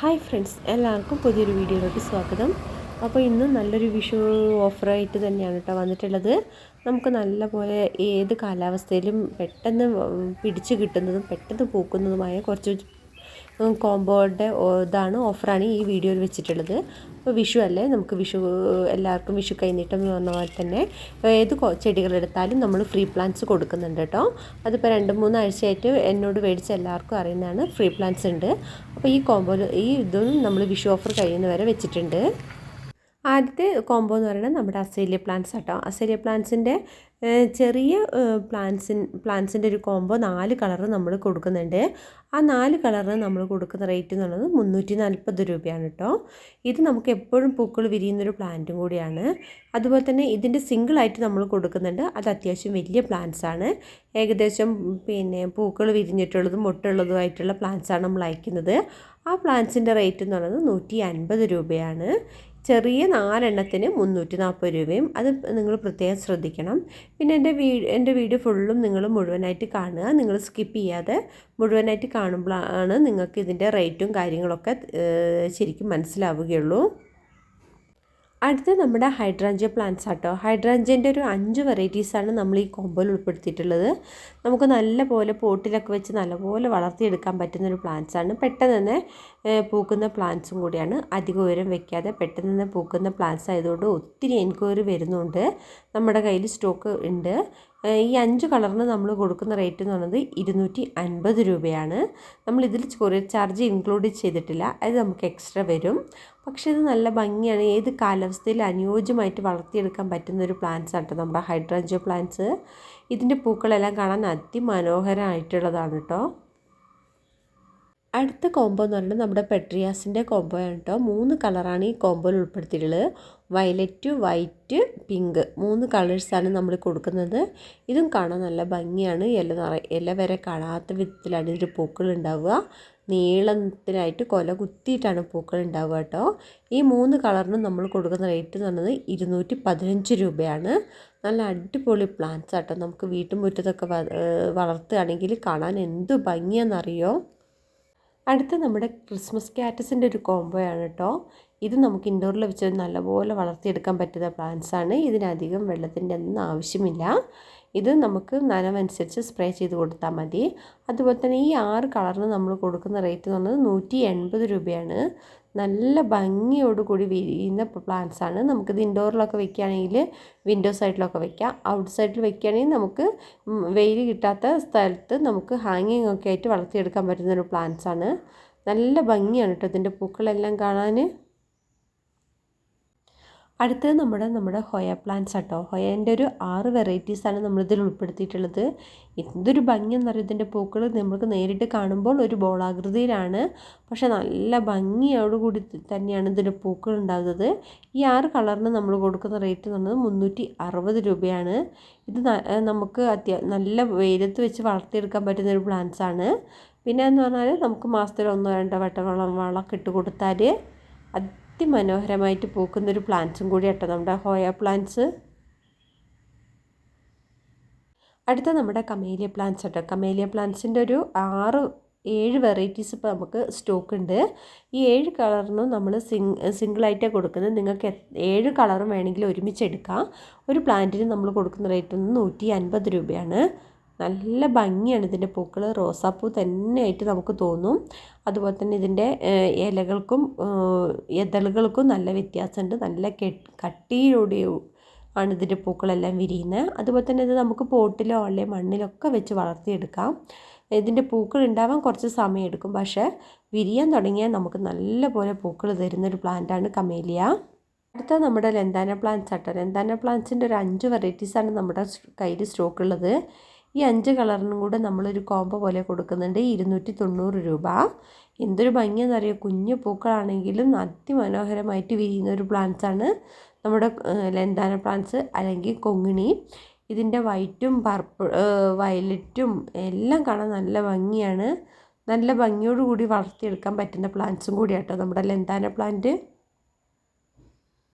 Hi friends എല്ലാവർക്കും പുതിയൊരു വീഡിയോയിലേക്ക് സ്വാഗതം. അപ്പോൾ ഇന്ന് നല്ലൊരു വിഷു ഓഫറായിട്ട് തന്നെയാണ് കേട്ടോ വന്നിട്ടുള്ളത്. നമുക്ക് നല്ല പോലെ ഏത് കാലാവസ്ഥയിലും പെട്ടെന്ന് പിടിച്ചു കിട്ടുന്നതും പെട്ടെന്ന് പൂക്കുന്നതുമായ കുറച്ച് കോമ്പോയുടെ ഇതാണ് ഓഫറാണ് ഈ വീഡിയോയിൽ വെച്ചിട്ടുള്ളത്. അപ്പോൾ വിഷു അല്ലേ? നമുക്ക് വിഷു എല്ലാവർക്കും വിഷു കൈനീട്ടം പറഞ്ഞ പോലെ തന്നെ. ഏത് ചെടികളെടുത്താലും നമ്മൾ ഫ്രീ പ്ലാന്റ്സ് കൊടുക്കുന്നുണ്ട് കേട്ടോ. അതിപ്പോൾ രണ്ട് മൂന്ന് ആഴ്ചയായിട്ട് എന്നോട് മേടിച്ച എല്ലാവർക്കും അറിയുന്നതാണ് ഫ്രീ പ്ലാന്റ്സ് ഉണ്ട്. അപ്പോൾ ഈ കോമ്പോ ഈ ഇതും നമ്മൾ വിഷു ഓഫർ കഴിയുന്നവരെ വെച്ചിട്ടുണ്ട്. ആദ്യത്തെ കോംബോ എന്ന് പറയുന്നത് നമ്മുടെ അസേലിയ പ്ലാന്റ്സ് കേട്ടോ അസേലിയ പ്ലാന്റ്സിന്റെ ചെറിയ പ്ലാന്റ്സിൻ പ്ലാന്റ്സിന്റെ ഒരു കോംബോ നാല് കളറ് നമ്മൾ കൊടുക്കുന്നുണ്ട്. ആ നാല് കളറിന് നമ്മൾ കൊടുക്കുന്ന റേറ്റ് എന്ന് പറയുന്നത് മുന്നൂറ്റി നാൽപ്പത് രൂപയാണ് കേട്ടോ ഇത് നമുക്ക് എപ്പോഴും പൂക്കൾ വിരിയുന്നൊരു പ്ലാന്റും കൂടിയാണ്. അതുപോലെ തന്നെ ഇതിന്റെ സിംഗിളായിട്ട് നമ്മൾ കൊടുക്കുന്നുണ്ട്. അത് അത്യാവശ്യം വലിയ പ്ലാന്റ്സ് ആണ്. ഏകദേശം പിന്നെ പൂക്കൾ വിരിഞ്ഞിട്ടുള്ളതും മുട്ടുള്ളതുമായിട്ടുള്ള പ്ലാന്റ്സാണ് നമ്മൾ അയക്കുന്നത്. ആ പ്ലാന്റ്സിന്റെ റേറ്റ് എന്ന് പറയുന്നത് നൂറ്റി അൻപത് രൂപയാണ്. ചെറിയ നാലെണ്ണത്തിന് മുന്നൂറ്റി നാൽപ്പത് രൂപയും അത് നിങ്ങൾ പ്രത്യേകം ശ്രദ്ധിക്കണം. പിന്നെ എന്റെ വീ എന്റെ വീഡിയോ ഫുള്ളും നിങ്ങൾ മുഴുവനായിട്ട് കാണുക. നിങ്ങൾ സ്കിപ്പ് ചെയ്യാതെ മുഴുവനായിട്ട് കാണുമ്പോഴാണ് നിങ്ങൾക്ക് ഇതിന്റെ റേറ്റും കാര്യങ്ങളൊക്കെ ശരിക്കും മനസ്സിലാവുകയുള്ളൂ. അടുത്ത നമ്മുടെ ഹൈഡ്രാഞ്ചിയ പ്ലാന്റ്സ് ആട്ടോ. ഹൈഡ്രാഞ്ചിയന്റെ ഒരു അഞ്ച് വെറൈറ്റീസാണ് നമ്മൾ ഈ കോമ്പോയിൽ ഉൾപ്പെടുത്തിയിട്ടുള്ളത്. നമുക്ക് നല്ല പോലെ പോട്ടിലൊക്കെ വെച്ച് നല്ലപോലെ വളർത്തിയെടുക്കാൻ പറ്റുന്ന ഒരു പ്ലാന്റ്സ് ആണ്. പെട്ടെന്ന് തന്നെ പൂക്കുന്ന പ്ലാന്റ്സും കൂടിയാണ്. അധികം ഉയരം വെക്കാതെ പെട്ടെന്ന് തന്നെ പൂക്കുന്ന പ്ലാന്റ്സ് ആയതുകൊണ്ട് ഒത്തിരി എൻക്വയറി വരുന്നുണ്ട്. നമ്മുടെ കയ്യിൽ സ്റ്റോക്ക് ഉണ്ട്. ഈ അഞ്ച് കളറിന് നമ്മൾ കൊടുക്കുന്ന റേറ്റ് എന്ന് പറയുന്നത് ഇരുന്നൂറ്റി അൻപത് രൂപയാണ്. നമ്മൾ ഇതിൽ കൊറിയർ ചാർജ് ഇൻക്ലൂഡ് ചെയ്തിട്ടില്ല. അത് നമുക്ക് എക്സ്ട്രാ വരും. പക്ഷേ ഇത് നല്ല ഭംഗിയാണ്. ഏത് കാലാവസ്ഥയിൽ അനുയോജ്യമായിട്ട് വളർത്തിയെടുക്കാൻ പറ്റുന്ന ഒരു പ്ലാന്റ്സ് ആണ് കേട്ടോ നമ്മുടെ ഹൈഡ്രാഞ്ചിയോ പ്ലാന്റ്സ് ഇതിന്റെ പൂക്കളെല്ലാം കാണാൻ അതിമനോഹരമായിട്ടുള്ളതാണ് കേട്ടോ അടുത്ത കോംബോ എന്ന് പറയുന്നത് നമ്മുടെ പെട്രിയാസിന്റെ കോംബോ ആണ് കേട്ടോ മൂന്ന് കളറാണ് ഈ കോംബോയിൽ ഉൾപ്പെടുത്തിയിട്ടുള്ളത്. വയലറ്റ് വൈറ്റ് പിങ്ക് മൂന്ന് കളേഴ്സാണ് നമ്മൾ കൊടുക്കുന്നത്. ഇതും കാണാൻ നല്ല ഭംഗിയാണ്. ഇല നിറ ഇല വരെ കാണാത്ത വിധത്തിലാണ് ഇതിന്റെ പൂക്കൾ ഉണ്ടാവുക. നീളത്തിനായിട്ട് കൊല കുത്തിയിട്ടാണ് പൂക്കൾ ഉണ്ടാവുക കേട്ടോ ഈ മൂന്ന് കളറിനും നമ്മൾ കൊടുക്കുന്ന റേറ്റ് എന്ന് പറയുന്നത് ഇരുന്നൂറ്റി പതിനഞ്ച് രൂപയാണ്. നല്ല അടിപൊളി പ്ലാന്റ്സ് ആട്ടോ നമുക്ക് വീട്ടുമുറ്റത്തൊക്കെ വളർത്തുകയാണെങ്കിൽ കാണാൻ എന്ത് ഭംഗിയാണെന്നറിയോ? അടുത്ത നമ്മുടെ ക്രിസ്മസ് കാറ്റസിന്റെ ഒരു കോംബോ ആണ് കേട്ടോ. ഇത് നമുക്ക് ഇൻഡോറിൽ വെച്ച് നല്ലപോലെ വളർത്തിയെടുക്കാൻ പറ്റുന്ന പ്ലാന്റ്സ് ആണ്. ഇതിനധികം വെള്ളത്തിന്റെ ഒന്നും ആവശ്യമില്ല. ഇത് നമുക്ക് നനവനുസരിച്ച് സ്പ്രേ ചെയ്ത് കൊടുത്താൽ മതി. അതുപോലെ തന്നെ ഈ ആറ് കളറിന് നമ്മൾ കൊടുക്കുന്ന റേറ്റ് എന്ന് പറഞ്ഞത് നൂറ്റി എൺപത് രൂപയാണ്. നല്ല ഭംഗിയോട് കൂടി വിരിയുന്ന പ്ലാന്റ്സ് ആണ് നമുക്കിത് ഇൻഡോറിലൊക്കെ വെക്കുകയാണെങ്കിൽ വിൻഡോ സൈഡിലൊക്കെ വെക്കാം. ഔട്ട് സൈഡിൽ വെക്കുകയാണെങ്കിൽ നമുക്ക് വെയിൽ കിട്ടാത്ത സ്ഥലത്ത് നമുക്ക് ഹാങ്ങിങ് ഒക്കെ ആയിട്ട് വളർത്തിയെടുക്കാൻ പറ്റുന്ന ഒരു പ്ലാന്റ്സ് ആണ് നല്ല ഭംഗിയാണ് കേട്ടോ ഇതിന്റെ പൂക്കളെല്ലാം കാണാൻ. അടുത്തത് നമ്മുടെ നമ്മുടെ ഹൊയ പ്ലാന്റ്സ് ആട്ടോ. ഹൊയേന്റെ ഒരു ആറ് വെറൈറ്റീസാണ് നമ്മളിതിൽ ഉൾപ്പെടുത്തിയിട്ടുള്ളത്. എന്തൊരു ഭംഗിയെന്നറിയും ഇതിന്റെ പൂക്കൾ നമുക്ക് നേരിട്ട് കാണുമ്പോൾ ഒരു ബോളാകൃതിയിലാണ്. പക്ഷെ നല്ല ഭംഗിയോടുകൂടി തന്നെയാണ് ഇതിന്റെ പൂക്കൾ ഉണ്ടാകുന്നത്. ഈ ആറ് കളറിന് നമ്മൾ കൊടുക്കുന്ന റേറ്റ് എന്ന് പറയുന്നത് മുന്നൂറ്റി അറുപത് രൂപയാണ്. ഇത് നമുക്ക് അത്യാ നല്ല വെയിലത്ത് വെച്ച് വളർത്തിയെടുക്കാൻ പറ്റുന്ന ഒരു പ്ലാന്റ്സ് ആണ്. പിന്നെ എന്ന് പറഞ്ഞാൽ നമുക്ക് മാസത്തിൽ ഒന്നോ രണ്ടോ വട്ടം വളം വളമൊക്കെ ഇട്ട് കൊടുത്താൽ അതിമനോഹരമായിട്ട് പൂക്കുന്നൊരു പ്ലാന്റ്സും കൂടി കേട്ടോ നമ്മുടെ ഹോയ പ്ലാന്റ്സ് അടുത്ത നമ്മുടെ കമേലിയ പ്ലാന്റ്സ് കേട്ടോ കമേലിയ പ്ലാന്റ്സിന്റെ ഒരു ആറ് ഏഴ് വെറൈറ്റീസ് ഇപ്പോൾ നമുക്ക് സ്റ്റോക്ക് ഉണ്ട്. ഈ ഏഴ് കളറിനും നമ്മൾ സിംഗ് സിംഗിളായിട്ടാണ് കൊടുക്കുന്നത്. നിങ്ങൾക്ക് ഏഴ് കളറും വേണമെങ്കിൽ ഒരുമിച്ച് എടുക്കാം ഒരു പ്ലാന്റിന് നമ്മൾ കൊടുക്കുന്ന റേറ്റ് ഒന്ന് നൂറ്റി അൻപത് രൂപയാണ്. നല്ല ഭംഗിയാണ് ഇതിന്റെ പൂക്കൾ റോസാപ്പൂ തന്നെയായിട്ട് നമുക്ക് തോന്നും. അതുപോലെ തന്നെ ഇതിന്റെ ഇലകൾക്കും ഇതളുകൾക്കും നല്ല വ്യത്യാസമുണ്ട്. നല്ല കട്ടിയിലൂടെ ആണ് ഇതിന്റെ പൂക്കളെല്ലാം വിരിയുന്നത്. അതുപോലെ തന്നെ ഇത് നമുക്ക് പോട്ടിലോ അല്ലെങ്കിൽ മണ്ണിലൊക്കെ വെച്ച് വളർത്തിയെടുക്കാം. ഇതിന്റെ പൂക്കൾ ഉണ്ടാവാൻ കുറച്ച് സമയം എടുക്കും പക്ഷേ വിരിയാൻ തുടങ്ങിയാൽ നമുക്ക് നല്ല പോലെ പൂക്കൾ തരുന്നൊരു പ്ലാന്റാണ് കമേലിയ. അടുത്ത നമ്മുടെ ലെന്താന പ്ലാന്റ്സ് ആട്ടോ. ലെന്താന പ്ലാന്റ്സിന്റെ ഒരു അഞ്ച് വെറൈറ്റീസാണ് നമ്മുടെ കയ്യിൽ സ്റ്റോക്ക് ഉള്ളത്. ഈ അഞ്ച് കളറിനും കൂടെ നമ്മളൊരു കോംബോ പോലെ കൊടുക്കുന്നുണ്ട്. ഇരുന്നൂറ്റി തൊണ്ണൂറ് രൂപ. എന്തൊരു ഭംഗിയെന്നറിയോ? കുഞ്ഞു പൂക്കളാണെങ്കിലും അതിമനോഹരമായിട്ട് വിരിയുന്ന ഒരു പ്ലാന്റ്സ് ആണ്. നമ്മുടെ ലെന്താന പ്ലാന്റ്സ് അല്ലെങ്കിൽ കൊങ്ങിണി. ഇതിന്റെ വൈറ്റും പർപ്പിൾ വയലറ്റും എല്ലാം കാണാൻ നല്ല ഭംഗിയാണ്. നല്ല ഭംഗിയോടുകൂടി വളർത്തിയെടുക്കാൻ പറ്റുന്ന പ്ലാന്റ്സും കൂടിയാട്ടോ നമ്മുടെ ലെന്താന പ്ലാന്റ്